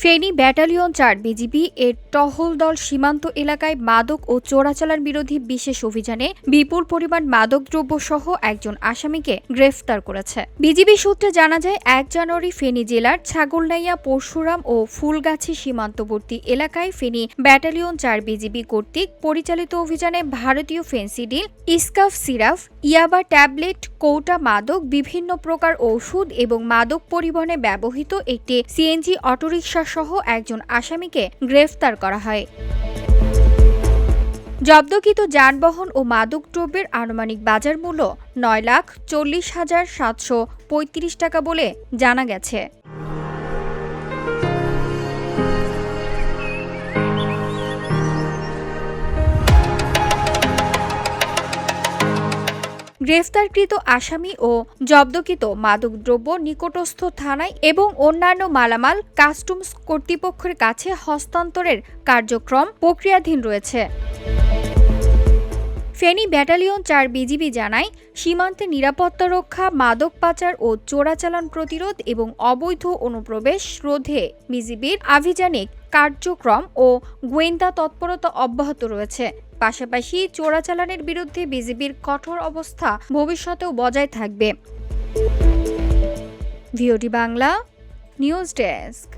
Feni battalion চার BGB এর টহল দল সীমান্ত এলাকায় মাদক ও চোরাচালান বিরোধী বিশেষ অভিযানে বিপুল পরিমাণ মাদকদ্রব্য সহ একজন আসামিকে গ্রেফতার করেছে। বিজিবি সূত্রে জানা যায়, এক জানুয়ারি ফেনী জেলার ছাগলনাইয়া, পরশুরাম ও ফুলগাছি সীমান্তবর্তী এলাকায় ফেনী ব্যাটালিয়ন চার বিজিবি কর্তৃক পরিচালিত অভিযানে ভারতীয় ফেন্সিডিল ইস্কাফ সিরাফ ইয়াবা ট্যাবলেট, কৌটা মাদক, বিভিন্ন প্রকার ঔষধ এবং মাদক পরিবহনে ব্যবহৃত একটি সিএনজি অটোরিকশা সহ একজন আসামিকে গ্রেফতার করা হয়। জব্দকৃত যানবাহন ও মাদক মাদকদ্রব্যের আনুমানিক বাজার মূল্য নয় লাখ চল্লিশ হাজার সাতশো পঁয়ত্রিশ টাকা বলে জানা গেছে। গ্রেফতারকৃত আসামি ও জব্দকৃত মাদকদ্রব্য নিকটস্থ থানায় এবং অন্যান্য মালামাল কাস্টমস কর্তৃপক্ষের কাছে হস্তান্তরের কার্যক্রম প্রক্রিয়াধীন রয়েছে। ফেনী ব্যাটালিয়ন চার বিজিবি জানায়, সীমান্তে নিরাপত্তা রক্ষা, মাদক পাচার ও চোরাচালান প্রতিরোধ এবং অবৈধ অনুপ্রবেশ রোধে বিজিবির আভিযানিক কার্যক্রম ও গোয়েন্দা তৎপরতা অব্যাহত রয়েছে। পাশাপাশি চোরাচালানের বিরুদ্ধে বিজিবির কঠোর অবস্থা ভবিষ্যতেও বজায় থাকবে। VOT Bangla, news desk.